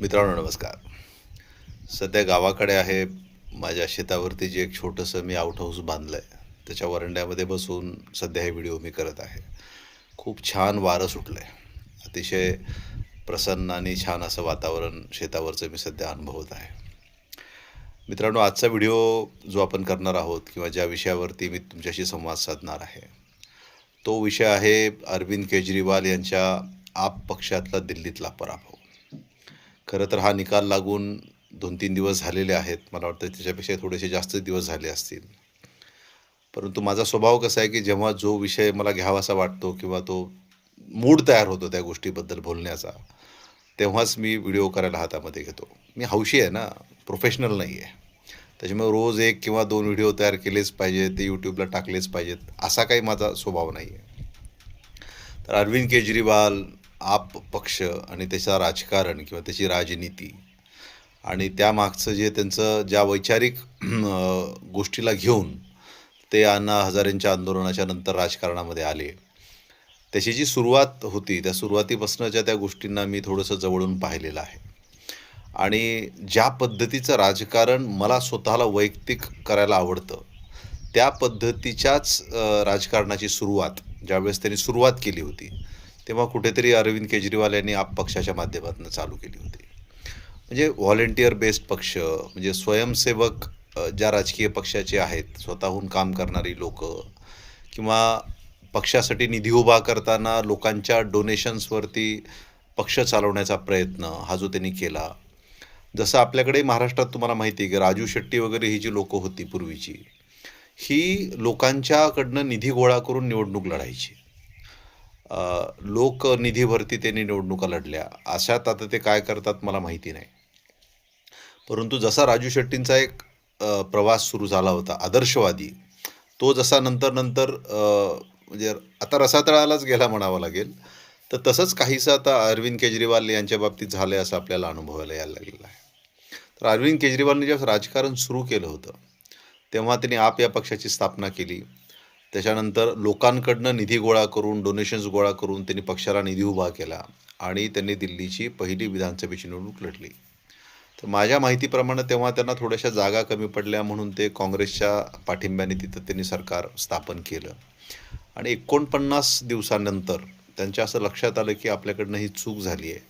मित्रांनो नमस्कार. सध्या गावाकडे आहे माझ्या शेतावरती जे एक छोटंसं मी आउट हाऊस बांधलं आहे त्याच्या वरंड्यामध्ये बसून सध्या हे व्हिडिओ मी करत आहे. खूप छान वारं सुटलं आहे अतिशय प्रसन्न आणि छान असं वातावरण शेतावरचं मी सध्या अनुभवत आहे. मित्रांनो आजचा व्हिडिओ जो आपण करणार आहोत किंवा ज्या विषयावरती मी तुमच्याशी संवाद साधणार आहे तो विषय आहे अरविंद केजरीवाल यांच्या आप पक्षातला दिल्लीतला पराभव. खरं तर हा निकाल लागून दोन तीन दिवस झालेले आहेत. मला वाटतं त्याच्यापेक्षा थोडेसे जास्त दिवस झाले असतील. परंतु माझा स्वभाव कसा आहे की जेव्हा जो विषय मला घ्यावासा वाटतो किंवा तो मूड तयार होतो त्या गोष्टीबद्दल बोलण्याचा तेव्हाच मी व्हिडिओ करायला हातामध्ये घेतो. मी हौशी आहे ना प्रोफेशनल नाही आहे. त्याच्यामुळे रोज एक किंवा दोन व्हिडिओ तयार केलेच पाहिजेत ते यूट्यूबला टाकलेच पाहिजेत असा काही माझा स्वभाव नाही आहे. तर अरविंद केजरीवाल आप पक्ष आणि त्याचा राजकारण किंवा त्याची राजनीती. आणि त्यामागचं जे त्यांचं ज्या वैचारिक गोष्टीला घेऊन ते अण्णा हजारेंच्या आंदोलनाच्या नंतर राजकारणामध्ये आले. त्याची जी सुरुवात होती त्या सुरुवातीपासूनच्या त्या गोष्टींना मी थोडंसं जवळून पाहिलेलं आहे. आणि ज्या पद्धतीचं राजकारण मला स्वतःला वैयक्तिक करायला आवडतं त्या पद्धतीच्याच राजकारणाची सुरुवात ज्यावेळेस त्यांनी सुरुवात केली होती तेव्हा कुठेतरी अरविंद केजरीवाल यांनी आप पक्षाच्या माध्यमातून चालू केली होती. म्हणजे व्हॉलेंटियर बेस्ड पक्ष म्हणजे स्वयंसेवक ज्या राजकीय पक्षाचे आहेत स्वतःहून काम करणारी लोक किंवा पक्षासाठी निधी उभा करताना लोकांच्या डोनेशन्सवरती पक्ष चालवण्याचा प्रयत्न हा जो त्यांनी केला. जसं आपल्याकडे महाराष्ट्रात तुम्हाला माहिती आहे की राजू शेट्टी वगैरे ही जी लोकं होती पूर्वीची ही लोकांच्याकडनं निधी गोळा करून निवडणूक लढायची. अ, लोक निधीवरती त्यांनी निवडणुका लढल्या. अशात आता ते काय करतात मला माहिती नाही. परंतु जसा राजू शेट्टींचा एक प्रवास सुरू झाला होता आदर्शवादी तो जसा नंतर नंतर म्हणजे आता रसातळालाच गेला म्हणावं लागेल. तर तसंच काहीसं आता अरविंद केजरीवाल यांच्या बाबतीत झालं आहे असं आपल्याला अनुभवायला यायला लागलेलं आहे. तर अरविंद केजरीवालने जेव्हा राजकारण सुरू केलं होतं तेव्हा त्यांनी आप या पक्षाची स्थापना केली. त्याच्यानंतर लोकांकडनं निधी गोळा करून डोनेशन्स गोळा करून त्यांनी पक्षाला निधी उभा केला आणि त्यांनी दिल्लीची पहिली विधानसभेची निवडणूक लढली. तर माझ्या माहितीप्रमाणे तेव्हा त्यांना थोड्याशा जागा कमी पडल्या म्हणून ते काँग्रेसच्या पाठिंब्याने तिथं त्यांनी सरकार स्थापन केलं. आणि एकोणपन्नास दिवसानंतर त्यांच्या असं लक्षात आलं की आपल्याकडनं ही चूक झाली आहे.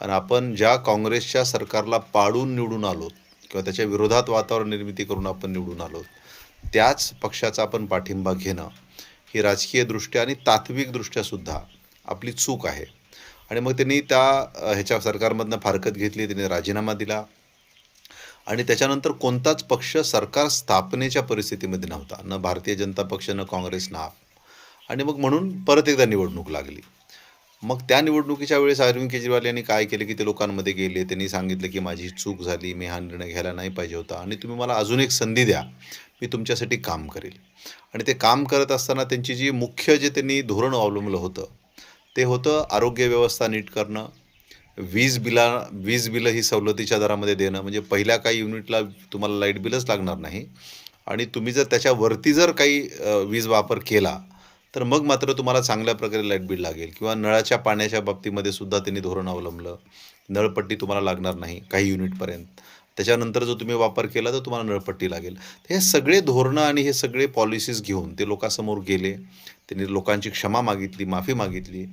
आणि आपण ज्या काँग्रेसच्या सरकारला पाडून निवडून आलो किंवा त्याच्या विरोधात वातावरण निर्मिती करून आपण निवडून आलो त्याच पक्षाचा आपण पाठिंबा घेणं ही राजकीयदृष्ट्या आणि तात्विकदृष्ट्यासुद्धा आपली चूक आहे. आणि मग त्यांनी त्या ह्याच्या सरकारमधनं फारकत घेतली त्यांनी राजीनामा दिला. आणि त्याच्यानंतर कोणताच पक्ष सरकार स्थापनेच्या परिस्थितीमध्ये नव्हता. न भारतीय जनता पक्ष न काँग्रेस ना आणि मग म्हणून परत एकदा निवडणूक लागली. मग त्या निवडणुकीच्या वेळेस अरविंद केजरीवाल यांनी काय केलं की ते लोकांमध्ये गेले त्यांनी सांगितलं की माझी चूक झाली मी हा निर्णय घ्यायला नाही पाहिजे होता आणि तुम्ही मला अजून एक संधी द्या मी तुमच्यासाठी काम करेल. आणि ते काम करत असताना त्यांची जी मुख्य जे त्यांनी धोरण अवलंबलं होतं ते होतं आरोग्य व्यवस्था नीट करणं वीज बिला वीज बिलं ही सवलतीच्या दरामध्ये देणं म्हणजे पहिल्या काही युनिटला तुम्हाला लाइट बिलच लागणार नाही. आणि तुम्ही जर त्याच्यावरती जर काही वीज वापर केला तर मग मात्र तुम्हाला चांगल्या प्रकारे लाइट बिल लागेल. किंवा नळाच्या पाण्याच्या बाबतीमध्ये सुद्धा त्यांनी धोरण अवलंबलं. नळपट्टी तुम्हाला लागणार नाही काही युनिटपर्यंत त्याच्यानंतर जो तुम्ही वापर केला तर तुम्हाला नळपट्टी लागेल. तर हे सगळे धोरणं आणि हे सगळे पॉलिसीज घेऊन ते लोकांसमोर गेले. त्यांनी लोकांची क्षमा मागितली माफी मागितली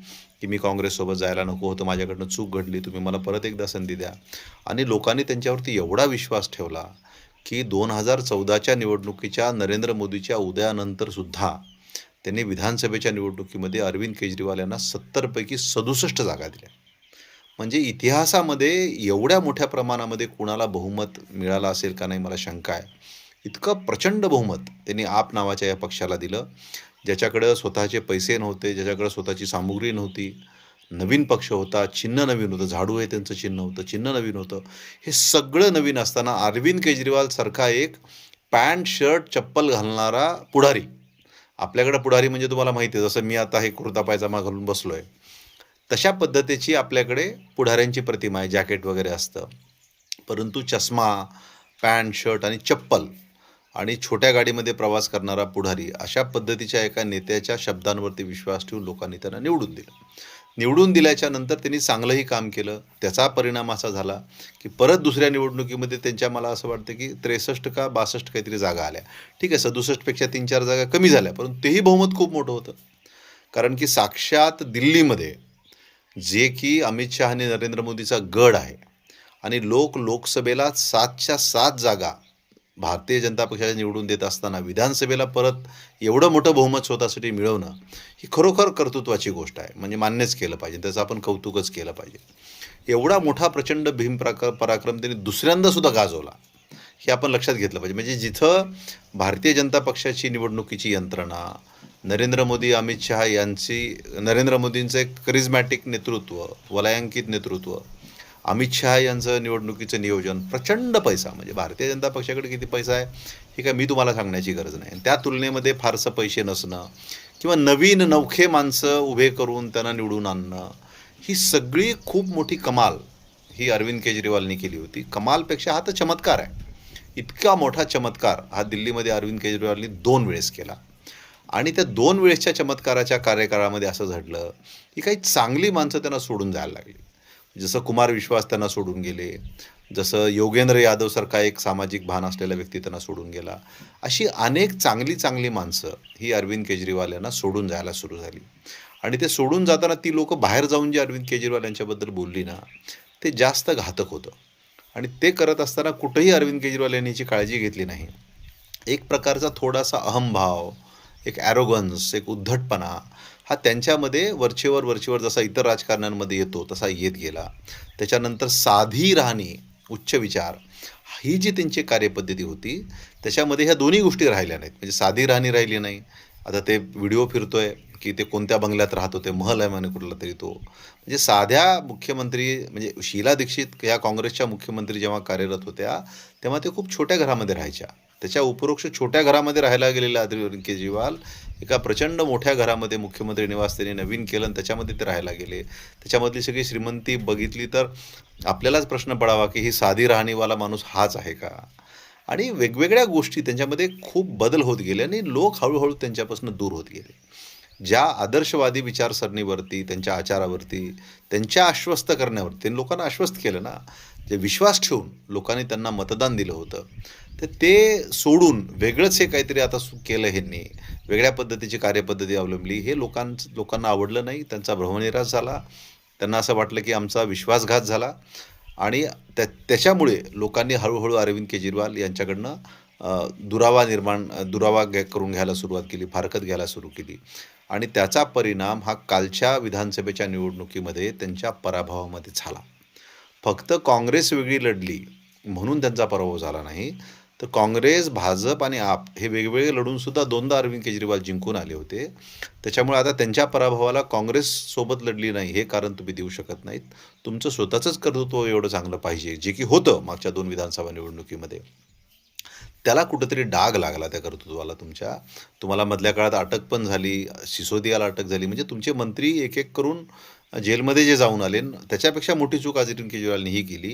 की मी काँग्रेससोबत जायला नको होतं माझ्याकडनं चूक घडली तुम्ही मला परत एकदा संधी द्या. आणि लोकांनी त्यांच्यावरती एवढा विश्वास ठेवला की दोन हजार चौदाच्या निवडणुकीच्या नरेंद्र मोदीच्या उदयानंतरसुद्धा त्यांनी विधानसभेच्या निवडणुकीमध्ये अरविंद केजरीवाल यांना सत्तरपैकी सदुसष्ट जागा दिल्या. म्हणजे इतिहासामध्ये एवढ्या मोठ्या प्रमाणामध्ये कुणाला बहुमत मिळालं असेल का नाही मला शंका आहे. इतकं प्रचंड बहुमत त्यांनी आप नावाच्या या पक्षाला दिलं ज्याच्याकडं स्वतःचे पैसे नव्हते ज्याच्याकडं स्वतःची सामुग्री नव्हती. नवीन पक्ष होता चिन्ह नवीन होतं झाडू हे त्यांचं चिन्ह होतं चिन्ह नवीन होतं. हे सगळं नवीन असताना अरविंद केजरीवालसारखा एक पॅन्ट शर्ट चप्पल घालणारा पुढारी आपल्याकडं पुढारी म्हणजे तुम्हाला माहिती आहे जसं मी आता हे कुर्ता पायजामा घालून बसलो आहे तशा पद्धतीची आपल्याकडे पुढाऱ्यांची प्रतिमा आहे जॅकेट वगैरे असतं. परंतु चष्मा पॅन्ट शर्ट आणि चप्पल आणि छोट्या गाडीमध्ये प्रवास करणारा पुढारी अशा पद्धतीच्या एका नेत्याच्या शब्दांवरती विश्वास ठेवून लोकांनी त्यांना निवडून दिलं. निवडून दिल्याच्या नंतर त्यांनी चांगलंही काम केलं. त्याचा परिणाम असा झाला की परत दुसऱ्या निवडणुकीमध्ये त्यांच्या मला असं वाटतं की त्रेसष्ट का बासष्ट काहीतरी जागा आल्या. ठीक आहे सदुसष्टपेक्षा तीन चार जागा कमी झाल्या परंतु तेही बहुमत खूप मोठं होतं. कारण की साक्षात दिल्लीमध्ये जे की अमित शहा आणि नरेंद्र मोदीचा गड आहे आणि लोक लोकसभेला सातच्या सात जागा भारतीय जनता पक्षाला निवडून देत असताना विधानसभेला परत एवढं मोठं बहुमत स्वतःसाठी मिळवणं ही खरोखर कर्तृत्वाची गोष्ट आहे. म्हणजे मान्यच केलं पाहिजे. त्याचं आपण कौतुकच केलं पाहिजे. एवढा मोठा प्रचंड भीम प्राक पराक्रम त्यांनी दुसऱ्यांदा सुद्धा गाजवला. हे आपण लक्षात घेतलं पाहिजे. म्हणजे जिथं भारतीय जनता पक्षाची निवडणुकीची यंत्रणा नरेंद्र मोदी अमित शहा यांची नरेंद्र मोदींचं एक करिझमॅटिक नेतृत्व वलयांकित नेतृत्व अमित शहा यांचं निवडणुकीचं नियोजन प्रचंड पैसा म्हणजे भारतीय जनता पक्षाकडे किती पैसा आहे हे काय मी तुम्हाला सांगण्याची गरज नाही. आणि त्या तुलनेमध्ये फारसं पैसे नसणं किंवा नवीन नवखे माणसं उभे करून त्यांना निवडून आणणं ही सगळी खूप मोठी कमाल ही अरविंद केजरीवालनी केली होती. कमालपेक्षा हा तर चमत्कार आहे. इतका मोठा चमत्कार हा दिल्लीमध्ये अरविंद केजरीवालनी दोन वेळेस केला. आणि त्या दोन वेळेसच्या चमत्काराच्या कार्यकाळामध्ये असं घडलं की काही चांगली माणसं त्यांना सोडून जायला लागली. जसं कुमार विश्वास त्यांना सोडून गेले जसं योगेंद्र यादवसारखा एक सामाजिक भान असलेला व्यक्ती त्यांना सोडून गेला अशी अनेक चांगली चांगली माणसं ही अरविंद केजरीवाल यांना सोडून जायला सुरू झाली. आणि ते सोडून जाताना ती लोकं बाहेर जाऊन जे अरविंद केजरीवाल यांच्याबद्दल बोलली ना ते जास्त घातक होतं. आणि ते करत असताना कुठंही अरविंद केजरीवाल यांनी याची काळजी घेतली नाही. एक प्रकारचा थोडासा अहमभाव एक ॲरोगन्स एक उद्धटपणा हा त्यांच्यामध्ये वरचेवर वरचेवर जसा इतर राजकारण्यांमध्ये येतो तसा येत गेला. त्याच्यानंतर साधी राहणी उच्च विचार ही जी त्यांची कार्यपद्धती होती त्याच्यामध्ये ह्या दोन्ही गोष्टी राहिल्या नाहीत. म्हणजे साधी राहणी राहिली नाही. आता ते व्हिडिओ फिरतोय की ते कोणत्या बंगल्यात राहत होते महल आहे म्हणे कुठला तरी तो. म्हणजे साध्या मुख्यमंत्री म्हणजे शीला दीक्षित या काँग्रेसच्या मुख्यमंत्री जेव्हा कार्यरत होत्या तेव्हा ते खूप छोट्या घरामध्ये राहायच्या. त्याच्या उपरोक्ष छोट्या घरामध्ये राहायला गेलेला अरविंद केजरीवाल एका प्रचंड मोठ्या घरामध्ये मुख्यमंत्री निवास त्यांनी नवीन केलं आणि त्याच्यामध्ये ते राहायला गेले. त्याच्यामधली सगळी श्रीमंती बघितली तर आपल्यालाच प्रश्न पडावा की ही साधी राहणीवाला माणूस हाच आहे का? आणि वेगवेगळ्या गोष्टी त्यांच्यामध्ये खूप बदल होत गेले आणि लोक हळूहळू त्यांच्यापासून दूर होत गेले. ज्या आदर्शवादी विचारसरणीवरती त्यांच्या आचारावरती त्यांच्या आश्वस्त करण्यावर त्यांनी लोकांना आश्वस्त केलं ना जे विश्वास ठेवून लोकांनी त्यांना मतदान दिलं होतं तर ते सोडून वेगळंच हे काहीतरी आता केलं ह्यांनी. वेगळ्या पद्धतीची कार्यपद्धती अवलंबली. हे लोकांचं लोकांना आवडलं नाही त्यांचा भ्रमनिराश झाला. त्यांना असं वाटलं की आमचा विश्वासघात झाला. आणि त्या त्याच्यामुळे लोकांनी हळूहळू अरविंद केजरीवाल यांच्याकडनं दुरावा निर्माण दुरावा करून घ्यायला सुरुवात केली फारकत घ्यायला सुरू केली. आणि त्याचा परिणाम हा कालच्या विधानसभेच्या निवडणुकीमध्ये त्यांच्या पराभवामध्ये झाला. फक्त काँग्रेस वेगळी लढली म्हणून त्यांचा पराभव झाला नाही तर काँग्रेस भाजप आणि आप हे वेगवेगळे लढूनसुद्धा दोनदा अरविंद केजरीवाल जिंकून आले होते. त्याच्यामुळे आता त्यांच्या पराभवाला काँग्रेससोबत लढली नाही हे कारण तुम्ही देऊ शकत नाहीत. तुमचं स्वतःचंच कर्तृत्व एवढं चांगलं पाहिजे जे की होतं मागच्या दोन विधानसभा निवडणुकीमध्ये. त्याला कुठंतरी डाग लागला त्या कर्तृत्वाला तुमच्या. तुम्हाला मधल्या काळात अटक पण झाली सिसोदियाला अटक झाली. म्हणजे तुमचे मंत्री एक एक करून जेलमध्ये जे जाऊन आले त्याच्यापेक्षा मोठी चूक अरविंद केजरीवालने ही केली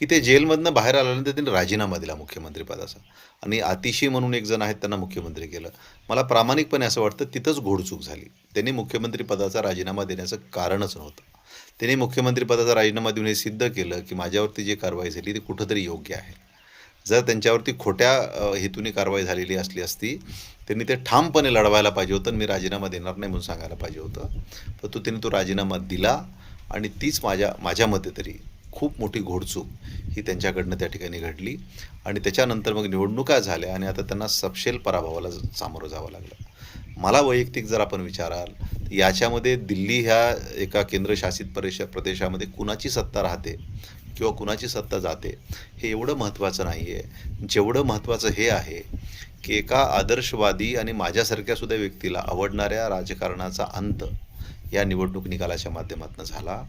की ते जेलमधनं बाहेर आल्यानंतर त्यांनी राजीनामा दिला मुख्यमंत्रीपदाचा. आणि अतिशय म्हणून एक जण आहेत त्यांना मुख्यमंत्री केलं. मला प्रामाणिकपणे असं वाटतं तिथंच घोडचूक झाली. त्यांनी मुख्यमंत्रीपदाचा राजीनामा देण्याचं कारणच नव्हतं. त्यांनी मुख्यमंत्रीपदाचा राजीनामा देऊन हे सिद्ध केलं की माझ्यावरती जी कारवाई झाली ती कुठंतरी योग्य आहे. जर त्यांच्यावरती खोट्या हेतूने कारवाई झालेली असली असती त्यांनी ते ठामपणे लढवायला पाहिजे होतं आणि मी राजीनामा देणार नाही म्हणून सांगायला पाहिजे होतं. परंतु त्यांनी तो राजीनामा दिला आणि तीच माझ्या माझ्या मते तरी खूप मोठी घोडचूक ही त्यांच्याकडनं त्या ठिकाणी घडली आणि त्याच्यानंतर मग निवडणुका झाल्या आणि आता त्यांना सपशेल पराभवाला सामोरं जावं लागलं. मला वैयक्तिक जर आपण विचाराल तर याच्यामध्ये दिल्ली ह्या एका केंद्रशासित प्रदेश प्रदेशामध्ये कुणाची सत्ता राहते? किंवा कुणाची सत्ता जाते हे एवढं महत्त्वाचं नाही आहे जेवढं महत्त्वाचं हे आहे की एका आदर्शवादी आणि माझ्यासारख्या सुद्धा व्यक्तीला आवडणाऱ्या राजकारणाचा अंत या निवडणूक निकालाच्या माध्यमातून झाला.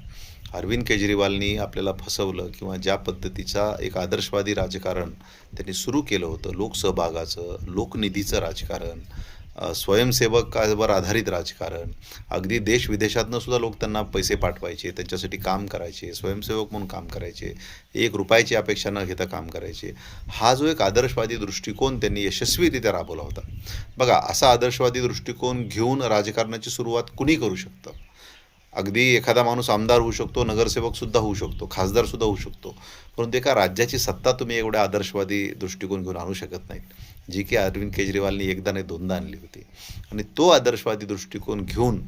अरविंद केजरीवालनी आपल्याला फसवलं किंवा ज्या पद्धतीचा एक आदर्शवादी राजकारण त्यांनी सुरू केलं होतं लोकसहभागाचं लोकनिधीचं राजकारण स्वयंसेवकावर आधारित राजकारण. अगदी देश विदेशातनं सुद्धा लोक त्यांना पैसे पाठवायचे त्यांच्यासाठी काम करायचे स्वयंसेवक म्हणून काम करायचे एक रुपयाची अपेक्षा न घेता काम करायचे. हा जो एक आदर्शवादी दृष्टिकोन त्यांनी यशस्वीरित्या राबवला होता. बघा असा आदर्शवादी दृष्टिकोन घेऊन राजकारणाची सुरुवात कुणी करू शकतं? अगदी एखादा माणूस आमदार होऊ शकतो नगरसेवकसुद्धा होऊ शकतो खासदारसुद्धा होऊ शकतो. परंतु एका राज्याची सत्ता तुम्ही एवढ्या आदर्शवादी दृष्टिकोन घेऊन आणू शकत नाहीत. जी की अरविंद केजरीवालनी एकदा नाही दोनदा आणली होती. आणि तो आदर्शवादी दृष्टिकोन घेऊन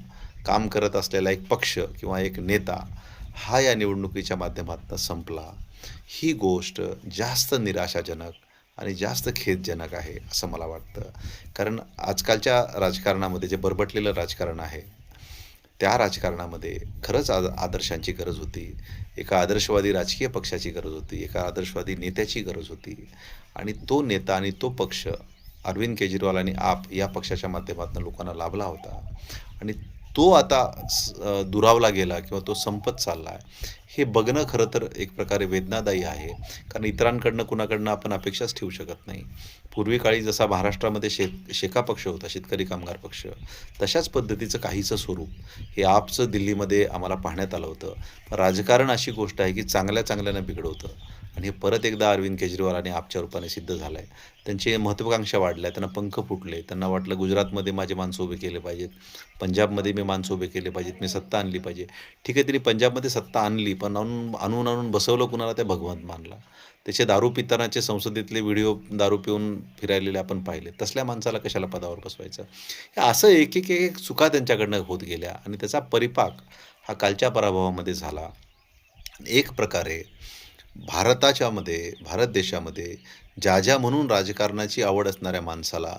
काम करत असलेला एक पक्ष किंवा एक नेता हा या निवडणुकीच्या माध्यमातून संपला. ही गोष्ट जास्त निराशाजनक आणि जास्त खेदजनक आहे असं मला वाटतं. कारण आजकालच्या राजकारणामध्ये जे बरबटलेलं राजकारण आहे त्या राजकारणामध्ये खरंच आद आदर्शांची गरज होती. एका आदर्शवादी राजकीय पक्षाची गरज होती एका आदर्शवादी नेत्याची गरज होती. आणि तो नेता आणि तो पक्ष अरविंद केजरीवाल आणि आप या पक्षाच्या माध्यमातून लोकांना लाभला होता. आणि तो आता दुरावला गेला किंवा तो संपत चालला आहे. हे बघणं खरं तर एक प्रकारे वेदनादायी आहे. कारण इतरांकडनं कुणाकडनं आपण अपेक्षाच ठेवू शकत नाही. पूर्वी काळी जसा महाराष्ट्रामध्ये शे शेका पक्ष होता शेतकरी कामगार पक्ष तशाच पद्धतीचं काहीचं स्वरूप हे आपचं दिल्लीमध्ये आम्हाला पाहण्यात आलं होतं. राजकारण अशी गोष्ट आहे की चांगल्या चांगल्यानं बिघडवतं. आणि हे परत एकदा अरविंद केजरीवाल आणि आपच्या रूपाने सिद्ध झालं आहे त्यांची महत्त्वाकांक्षा वाढल्या त्यांना पंख फुटले त्यांना वाटलं गुजरातमध्ये माझे माणसं उभे केले पाहिजेत पंजाबमध्ये मी माणसं उभे केले पाहिजेत मी सत्ता आणली पाहिजे. ठीक आहे त्यांनी पंजाबमध्ये सत्ता आणली पण आणून आणून आणून बसवलं कुणाला त्या भगवंत मानला. त्याचे दारू पितानाचे संसदेतले व्हिडिओ दारू पिऊन फिरायलेले आपण पाहिले. तसल्या माणसाला कशाला पदावर बसवायचं? हे असं एक एक एक चुका त्यांच्याकडनं होत गेल्या आणि त्याचा परिपाक हा कालच्या पराभवामध्ये झाला. एक प्रकारे भारताच्यामध्ये भारत देशामध्ये ज्या ज्या म्हणून राजकारणाची आवड असणाऱ्या माणसाला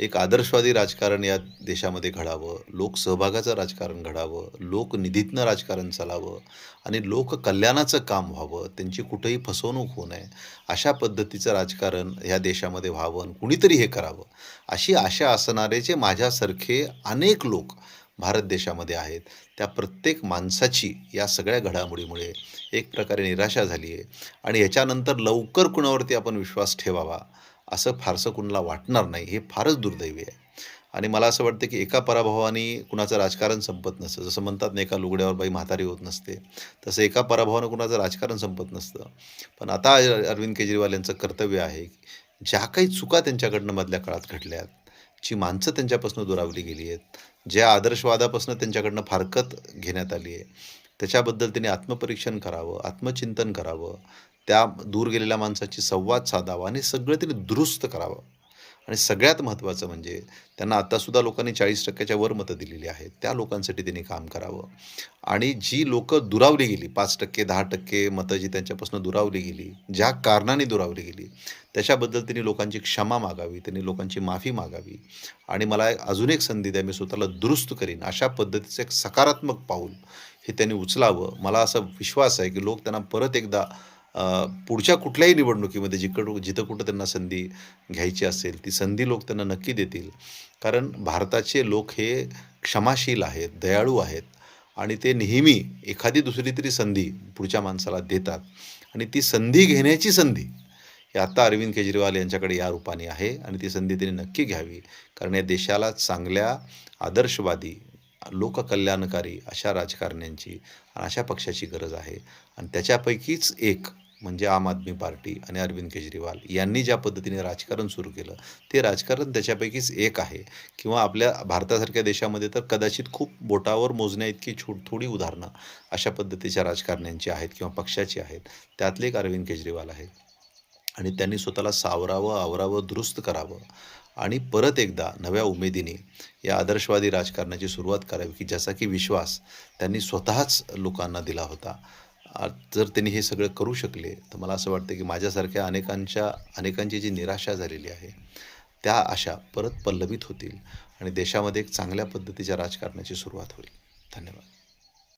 एक आदर्शवादी राजकारण या देशामध्ये घडावं लोकसहभागाचं राजकारण घडावं लोकनिधीतनं राजकारण चालावं आणि लोककल्याणाचं काम व्हावं त्यांची कुठेही फसवणूक होऊ नये अशा पद्धतीचं राजकारण ह्या देशामध्ये व्हावं आणि कुणीतरी हे करावं अशी आशा असणारे जे माझ्यासारखे अनेक लोक भारत देशामध्ये आहेत. त्या प्रत्येक माणसाची या सगळ्या घडामोडीमुळे एक प्रकारे निराशा झाली आहे. आणि याच्यानंतर लवकर कुणावरती आपण विश्वास ठेवावा असं फारसं कुणाला वाटणार नाही हे फारच दुर्दैवी आहे. आणि मला असं वाटतं की एका पराभवाने कुणाचं राजकारण संपत नसतं. जसं म्हणतात ना एका लुगड्यावर बाई म्हातारी होत नसते तसं एका पराभवानं कुणाचं राजकारण संपत नसतं. पण आता अरविंद केजरीवाल यांचं कर्तव्य आहे ज्या काही चुका त्यांच्याकडनं मधल्या काळात घडल्यात जी माणसं त्यांच्यापासून दुरावली गेली आहेत ज्या आदर्शवादापासून त्यांच्याकडनं फारकत घेण्यात आली आहे त्याच्याबद्दल त्यांनी आत्मपरीक्षण करावं आत्मचिंतन करावं त्या दूर गेलेल्या माणसाची संवाद साधावा आणि सगळं त्यांनी दुरुस्त करावं. आणि सगळ्यात महत्त्वाचं म्हणजे त्यांना आत्तासुद्धा लोकांनी चाळीस टक्क्याच्या वर मतं दिलेली आहेत. त्या लोकांसाठी त्यांनी काम करावं. आणि जी लोकं दुरावली गेली पाच टक्के दहा टक्के मतं जी त्यांच्यापासून दुरावली गेली ज्या कारणाने दुरावली गेली त्याच्याबद्दल त्यांनी लोकांची क्षमा मागावी त्यांनी लोकांची माफी मागावी. आणि मला एक- अजून एक संधी द्या मी स्वतःला दुरुस्त करीन. अशा पद्धतीचं एक सकारात्मक पाऊल हे त्यांनी उचलावं. मला असा विश्वास आहे की लोक त्यांना परत एकदा पुढच्या कुठल्याही निवडणुकीमध्ये जिकडं जिथं कुठं त्यांना संधी घ्यायची असेल ती संधी लोक त्यांना नक्की देतील. कारण भारताचे लोक हे क्षमाशील आहेत दयाळू आहेत आणि ते नेहमी एखादी दुसरी तरी संधी पुढच्या माणसाला देतात. आणि ती संधी घेण्याची संधी ही आत्ता अरविंद केजरीवाल यांच्याकडे या रूपाने आहे आणि ती संधी त्यांनी नक्की घ्यावी. कारण या देशाला चांगल्या आदर्शवादी लोककल्याणकारी अशा राजकारण्यांची आणि अशा पक्षाची गरज आहे. आणि त्याच्यापैकीच एक म्हणजे आम आदमी पार्टी आणि अरविंद केजरीवाल यांनी ज्या पद्धतीने राजकारण सुरू केलं ते राजकारण त्याच्यापैकीच एक आहे. किंवा आपल्या भारतासारख्या देशामध्ये तर कदाचित खूप बोटावर मोजण्या इतकी छो थोडी उदाहरणं अशा पद्धतीच्या राजकारण्यांची आहेत किंवा पक्षाची आहेत. त्यातले एक अरविंद केजरीवाल आहे आणि त्यांनी स्वतःला सावरावं आवरावं दुरुस्त करावं. आणि परत एकदा नव्या उमेदीने या आदर्शवादी राजकारणाची सुरुवात करावी की ज्याचा की विश्वास त्यांनी स्वतःच लोकांना दिला होता. जर त्यांनी हे सगळं करू शकले तर मला असं वाटतं की माझ्यासारख्या अनेकांच्या अनेकांची जी निराशा झालेली आहे त्या आशा परत पल्लवित होतील आणि देशामध्ये एक चांगल्या पद्धतीच्या राजकारणाची सुरुवात होईल. धन्यवाद.